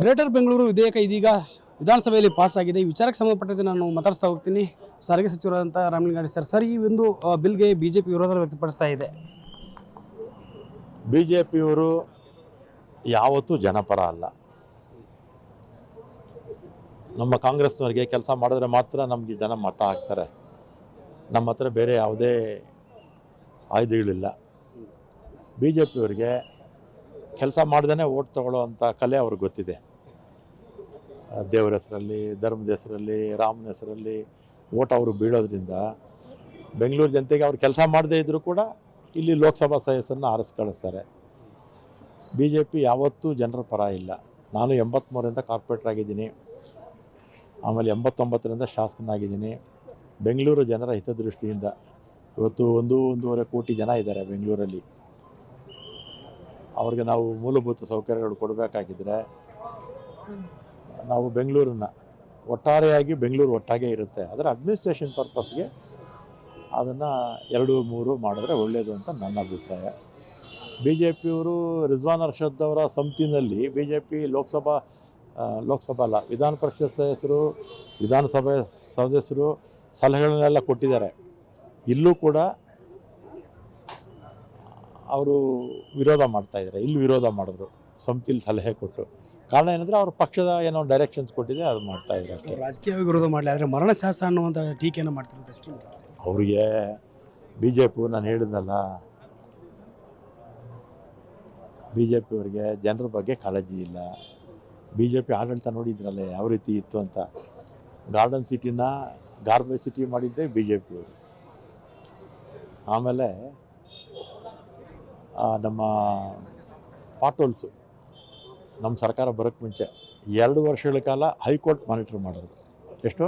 Greater Bengaluru ವಿಧೇಯಕ ಇದೀಗ ವಿಧಾನಸಭೆಯಲ್ಲಿ ಪಾಸ್ ಆಗಿದೆ. ಈ ವಿಚಾರಕ್ಕೆ ಸಂಬಂಧಪಟ್ಟಂತೆ ನಾನು ಮಾತಾಡ್ತಾ ಹೋಗ್ತೀನಿ. ಸಾರಿಗೆ ಸಚಿವರಾದಂಥ ರಾಮಲಿಂಗಾಡಿ ಸರ್ ಸರ್, ಈ ಒಂದು ಬಿ ಜೆ ಪಿ ವಿರೋಧ ವ್ಯಕ್ತಪಡಿಸ್ತಾ ಇದೆ. ಬಿ ಜೆ ಪಿಯವರು ಯಾವತ್ತೂ ಜನಪರ ಅಲ್ಲ. ನಮ್ಮ ಕಾಂಗ್ರೆಸ್ನವ್ರಿಗೆ ಕೆಲಸ ಮಾಡಿದ್ರೆ ಮಾತ್ರ ನಮಗೆ ಜನ ಮತ ಹಾಕ್ತಾರೆ. ನಮ್ಮ ಹತ್ರ ಬೇರೆ ಯಾವುದೇ ಆಯುಧಗಳಿಲ್ಲ ಬಿ ಜೆ ಪಿಯವ್ರಿಗೆ ಕೆಲಸ ಮಾಡ್ದೇ ಓಟ್ ತಗೊಳ್ಳೋ ಅಂಥ ಕಲೆ ಅವ್ರಿಗೆ ಗೊತ್ತಿದೆ. ದೇವರ ಹೆಸರಲ್ಲಿ, ಧರ್ಮದ ಹೆಸರಲ್ಲಿ, ರಾಮನ ಹೆಸರಲ್ಲಿ ಓಟ್ ಅವರು ಬೀಳೋದ್ರಿಂದ ಬೆಂಗಳೂರು ಜನತೆಗೆ ಅವ್ರು ಕೆಲಸ ಮಾಡದೇ ಇದ್ದರೂ ಕೂಡ ಇಲ್ಲಿ ಲೋಕಸಭಾ ಸದಸ್ಯರನ್ನ ಆರಿಸಿ ಕಳಿಸ್ತಾರೆ. ಬಿ ಜೆ ಪಿ ಯಾವತ್ತೂ ಜನರ ಪರ ಇಲ್ಲ. ನಾನು ಎಂಬತ್ತ್ಮೂರರಿಂದ ಕಾರ್ಪೊರೇಟರ್ ಆಗಿದ್ದೀನಿ. ಆಮೇಲೆ ಎಂಬತ್ತೊಂಬತ್ತರಿಂದ ಶಾಸಕನಾಗಿದ್ದೀನಿ. ಬೆಂಗಳೂರು ಜನರ ಹಿತದೃಷ್ಟಿಯಿಂದ ಇವತ್ತು ಒಂದು, ಒಂದೂವರೆ ಕೋಟಿ ಜನ ಇದ್ದಾರೆ ಬೆಂಗಳೂರಲ್ಲಿ. ಅವ್ರಿಗೆ ನಾವು ಮೂಲಭೂತ ಸೌಕರ್ಯಗಳು ಕೊಡಬೇಕಾಗಿದ್ರೆ ನಾವು ಬೆಂಗಳೂರನ್ನ ಒಟ್ಟಾರೆಯಾಗಿ ಬೆಂಗಳೂರು ಒಟ್ಟಾಗೆ ಇರುತ್ತೆ. ಅದರ ಅಡ್ಮಿನಿಸ್ಟ್ರೇಷನ್ ಪರ್ಪಸ್ಗೆ ಅದನ್ನು ಎರಡು, ಮೂರು ಮಾಡಿದ್ರೆ ಒಳ್ಳೆಯದು ಅಂತ ನನ್ನ ಅಭಿಪ್ರಾಯ. ಬಿ ಜೆ ಪಿಯವರು ರಿಜ್ವಾನ್ ಅರ್ಷದ್ ಅವರ ಸಮಿತಿನಲ್ಲಿ B J P Lok Sabha Lok Sabha ಅಲ್ಲ, ವಿಧಾನ ಪರಿಷತ್ ಸದಸ್ಯರು, ವಿಧಾನಸಭೆ ಸದಸ್ಯರು ಸಲಹೆಗಳನ್ನೆಲ್ಲ ಕೊಟ್ಟಿದ್ದಾರೆ. ಇಲ್ಲೂ ಕೂಡ ಅವರು ವಿರೋಧ ಮಾಡ್ತಾ ಇದ್ದಾರೆ. ಇಲ್ಲಿ ವಿರೋಧ ಮಾಡಿದ್ರು. ಸಮಿತಿಲಿ ಸಲಹೆ ಕೊಟ್ಟು. ಕಾರಣ ಏನಂದ್ರೆ ಅವ್ರ ಪಕ್ಷದ ಏನೋ ಡೈರೆಕ್ಷನ್ಸ್ ಕೊಟ್ಟಿದೆ ಅದು ಮಾಡ್ತಾ ಇದ್ದಾರೆ ಅಷ್ಟೇ. ರಾಜಕೀಯವಾಗಿ ವಿರೋಧ ಮಾಡಲಿ ಆದರೆ ಮರಣ ಶಾಸ ಅನ್ನುವಂಥ ಟೀಕೆಯನ್ನು ಮಾಡ್ತಾರೆ ಅವರಿಗೆ ಅವ್ರಿಗೆ ಬಿ ಜೆ ಪಿ ನಾನು ಹೇಳಿದ್ನಲ್ಲ ಬಿ ಜೆ ಪಿಯವ್ರಿಗೆ ಜನರ ಬಗ್ಗೆ ಕಾಳಜಿ ಇಲ್ಲ. ಬಿ ಜೆ ಪಿ ಆಡಳಿತ ನೋಡಿದ್ರಲ್ಲ ಯಾವ ರೀತಿ ಇತ್ತು ಅಂತ. ಗಾರ್ಡನ್ ಸಿಟಿನ ಗಾರ್ಬೇಜ್ ಸಿಟಿ ಮಾಡಿದ್ದೆ ಬಿ ಜೆ ಪಿಯವರು ಆಮೇಲೆ ಆ, ನಮ್ಮ ಪಾಟೋಲ್ಸು ನಮ್ಮ ಸರ್ಕಾರ ಬರೋಕ್ಕೆ ಮುಂಚೆ ಎರಡು ವರ್ಷಗಳ ಕಾಲ ಹೈಕೋರ್ಟ್ ಮಾನಿಟ್ರ್ ಮಾಡಿದ್ರು. ಎಷ್ಟು?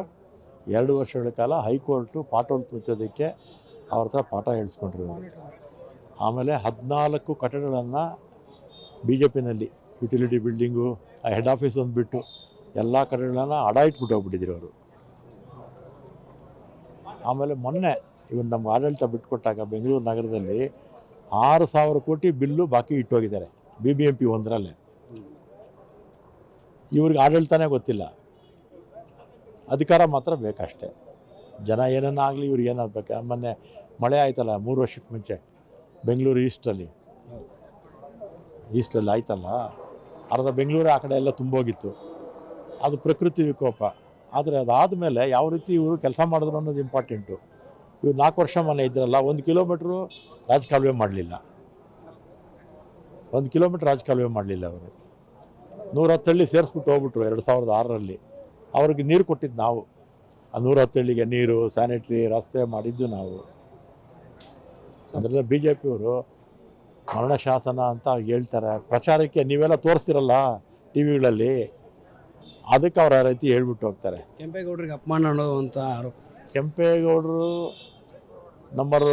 ಎರಡು ವರ್ಷಗಳ ಕಾಲ ಹೈಕೋರ್ಟು ಪಾಟೋಲ್ ಮುಚ್ಚೋದಕ್ಕೆ ಅವ್ರ ಹತ್ರ ಪಾಠ ಹೇಳಿಸ್ಕೊಂಡ್ರು. ಆಮೇಲೆ ಹದಿನಾಲ್ಕು ಕಟ್ಟಡಗಳನ್ನು ಬಿ ಜೆ ಪಿನಲ್ಲಿ ಯುಟಿಲಿಟಿ ಬಿಲ್ಡಿಂಗು ಹೆಡ್ ಆಫೀಸ್ ಒಂದು ಬಿಟ್ಟು ಎಲ್ಲ ಕಟ್ಟಡಗಳನ್ನು ಅಡ ಇಟ್ಬಿಟ್ಟು ಹೋಗ್ಬಿಟ್ಟಿದ್ರು ಅವರು. ಆಮೇಲೆ ಮೊನ್ನೆ ಇವನ್ ನಮ್ಮ ಆಡಳಿತ ಬಿಟ್ಕೊಟ್ಟಾಗ ಬೆಂಗಳೂರು ನಗರದಲ್ಲಿ ಆರು ಸಾವಿರ ಕೋಟಿ ಬಿಲ್ಲು ಬಾಕಿ ಇಟ್ಟೋಗಿದ್ದಾರೆ. ಬಿ ಬಿ ಎಂ ಪಿ ಒಂದರಲ್ಲೇ. ಇವ್ರಿಗೆ ಆಡಳಿತನೇ ಗೊತ್ತಿಲ್ಲ. ಅಧಿಕಾರ ಮಾತ್ರ ಬೇಕಷ್ಟೇ. ಜನ ಏನನ್ನ ಆಗಲಿ ಇವ್ರಿಗೆ ಏನಾಗಬೇಕು? ಮೊನ್ನೆ ಮಳೆ ಆಯ್ತಲ್ಲ, ಮೂರು ವರ್ಷಕ್ಕೆ ಮುಂಚೆ, ಬೆಂಗಳೂರು ಈಸ್ಟಲ್ಲಿ ಈಸ್ಟಲ್ಲಿ ಆಯ್ತಲ್ಲ? ಅರ್ಧ ಬೆಂಗಳೂರು ಆ ಕಡೆ ಎಲ್ಲ ತುಂಬೋಗಿತ್ತು. ಅದು ಪ್ರಕೃತಿ ವಿಕೋಪ. ಆದರೆ ಅದಾದ ಮೇಲೆ ಯಾವ ರೀತಿ ಇವರು ಕೆಲಸ ಮಾಡಿದ್ರು ಅನ್ನೋದು ಇಂಪಾರ್ಟೆಂಟು ಇವ್ರು ನಾಲ್ಕು ವರ್ಷ ಮನೆ ಇದ್ರಲ್ಲ ಒಂದು ಕಿಲೋಮೀಟ್ರು ರಾಜಕಾಲುವೆ ಮಾಡಲಿಲ್ಲ. ಒಂದು ಕಿಲೋಮೀಟ್ರ್ ರಾಜಕಾಲುವೆ ಮಾಡಲಿಲ್ಲ ಅವರು. ನೂರ ಹತ್ತಳ್ಳಿ ಸೇರಿಸ್ಬಿಟ್ಟು ಹೋಗ್ಬಿಟ್ರು ಎರಡು ಸಾವಿರದ ಆರರಲ್ಲಿ. ಅವ್ರಿಗೆ ನೀರು ಕೊಟ್ಟಿದ್ದು ನಾವು. ಆ ನೂರ ಹತ್ತಳ್ಳಿಗೆ ನೀರು ಸ್ಯಾನಿಟ್ರಿ ರಸ್ತೆ ಮಾಡಿದ್ದು ನಾವು. ಅದರಿಂದ ಬಿ ಜೆ ಪಿಯವರು ಮರಣ ಶಾಸನ ಅಂತ ಹೇಳ್ತಾರೆ. ಪ್ರಚಾರಕ್ಕೆ ನೀವೆಲ್ಲ ತೋರಿಸ್ತಿರಲ್ಲ ಟಿ ವಿಗಳಲ್ಲಿ. ಅದಕ್ಕೆ ಅವ್ರು ರೀತಿ ಹೇಳ್ಬಿಟ್ಟು ಹೋಗ್ತಾರೆ. ಕೆಂಪೇಗೌಡರಿಗೆ ಅಪಮಾನ ಅನ್ನೋದು ಅಂತ ಆರೋಪ. ಕೆಂಪೇಗೌಡರು ನಂಬರ್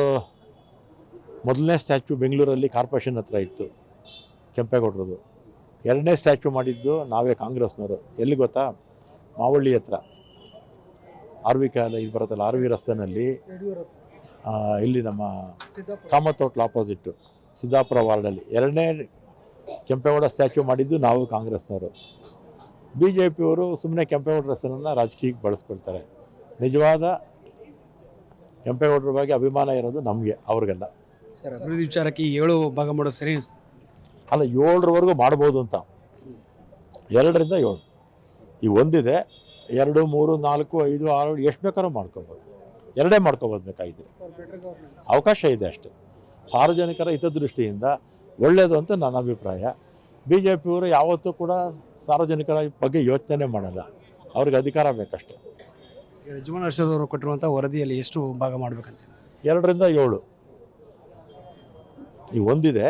ಮೊದಲನೇ ಸ್ಟ್ಯಾಚ್ಯು ಬೆಂಗಳೂರಲ್ಲಿ ಕಾರ್ಪೊರೇಷನ್ ಹತ್ರ ಇತ್ತು ಕೆಂಪೇಗೌಡರದು ಎರಡನೇ ಸ್ಟ್ಯಾಚ್ಯು ಮಾಡಿದ್ದು ನಾವೇ ಕಾಂಗ್ರೆಸ್ನವರು. ಎಲ್ಲಿ ಗೊತ್ತಾ? ಮಾವಳ್ಳಿ ಹತ್ರ. ಆರ್ ವಿ ಕಾಲ ಇದು ಬರುತ್ತಲ್ಲ, ಆರ್ ವಿ ರಸ್ತೆನಲ್ಲಿ ಇಲ್ಲಿ ನಮ್ಮ ಕಾಮತ್ ಹೋಟ್ಲ್ ಆಪೋಸಿಟ್ಟು ಸಿದ್ದಾಪುರ ವಾರ್ಡಲ್ಲಿ. ಎರಡನೇ ಕೆಂಪೇಗೌಡ ಸ್ಟ್ಯಾಚ್ಯೂ ಮಾಡಿದ್ದು ನಾವು ಕಾಂಗ್ರೆಸ್ನವರು. ಬಿ ಜೆ ಪಿಯವರು ಸುಮ್ಮನೆ ಕೆಂಪೇಗೌಡ ರಸ್ತೆಯನ್ನು ರಾಜಕೀಯಕ್ಕೆ ಬಳಸ್ಕೊಳ್ತಾರೆ ನಿಜವಾದ ಕೆಂಪೇಗೌಡರ ಬಗ್ಗೆ ಅಭಿಮಾನ ಇರೋದು ನಮಗೆ ಅವ್ರಿಗೆಲ್ಲ. ಸರ್ ಅಭಿವೃದ್ಧಿ ವಿಚಾರಕ್ಕೆ ಈ ಏಳು ಭಾಗ ಮಾಡೋದು ಸರಿ ಅನ್ಸುತ್ತೆ. ಅಲ್ಲ ಏಳರವರೆಗೂ ಮಾಡ್ಬೋದು ಅಂತ. ಎರಡರಿಂದ ಏಳು. ಈ ಒಂದಿದೆ ಎರಡು ಮೂರು ನಾಲ್ಕು ಐದು ಆರು ಎಷ್ಟು ಬೇಕಾದ್ರೂ ಮಾಡ್ಕೋಬೋದು. ಎರಡೇ ಮಾಡ್ಕೋಬೋದು ಬೇಕಾಗಿದ್ರೆ. ಅವಕಾಶ ಇದೆ ಅಷ್ಟೇ. ಸಾರ್ವಜನಿಕರ ಹಿತದೃಷ್ಟಿಯಿಂದ ಒಳ್ಳೆಯದು ಅಂತ ನನ್ನ ಅಭಿಪ್ರಾಯ. ಬಿ ಜೆ ಪಿಯವರು ಯಾವತ್ತೂ ಕೂಡ ಸಾರ್ವಜನಿಕರ ಬಗ್ಗೆ ಯೋಚನೆ ಮಾಡಲ್ಲ. ಅವ್ರಿಗೆ ಅಧಿಕಾರ ಬೇಕಷ್ಟೆ. ಈಗ ಹರ್ಷದ್ ಅರ್ಷದ್ ಅವರು ಕೊಟ್ಟಿರುವಂಥ ವರದಿಯಲ್ಲಿ ಎಷ್ಟು ಭಾಗ ಮಾಡಬೇಕಂತ? ಎರಡರಿಂದ ಏಳು. ಈ ಒಂದಿದೆ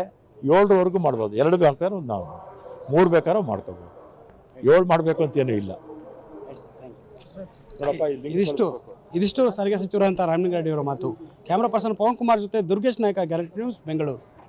ಏಳರವರೆಗೂ ಮಾಡ್ಬೋದು. ಎರಡು ಒಂದು ನಾವು ಮೂರು ಬೇಕಾದ್ರೂ ಮಾಡ್ಕೋಬೋದು. ಏಳು ಮಾಡಬೇಕು ಅಂತೇನೂ ಇಲ್ಲ. ಇದಿಷ್ಟು ಇದಿಷ್ಟು ಸಾರಿಗೆ ಅಂತ ರಾಮಲಿಂಗಾರೆಡ್ಡಿ ಅವರ ಮಾತು. ಕ್ಯಾಮ್ರಾ ಪರ್ಸನ್ ಪವನ್ ಕುಮಾರ್ ಜೊತೆ ದುರ್ಗೇಶ್ ನಾಯಕ ಗ್ಯಾರಂಟಿ ನ್ಯೂಸ್ ಬೆಂಗಳೂರು.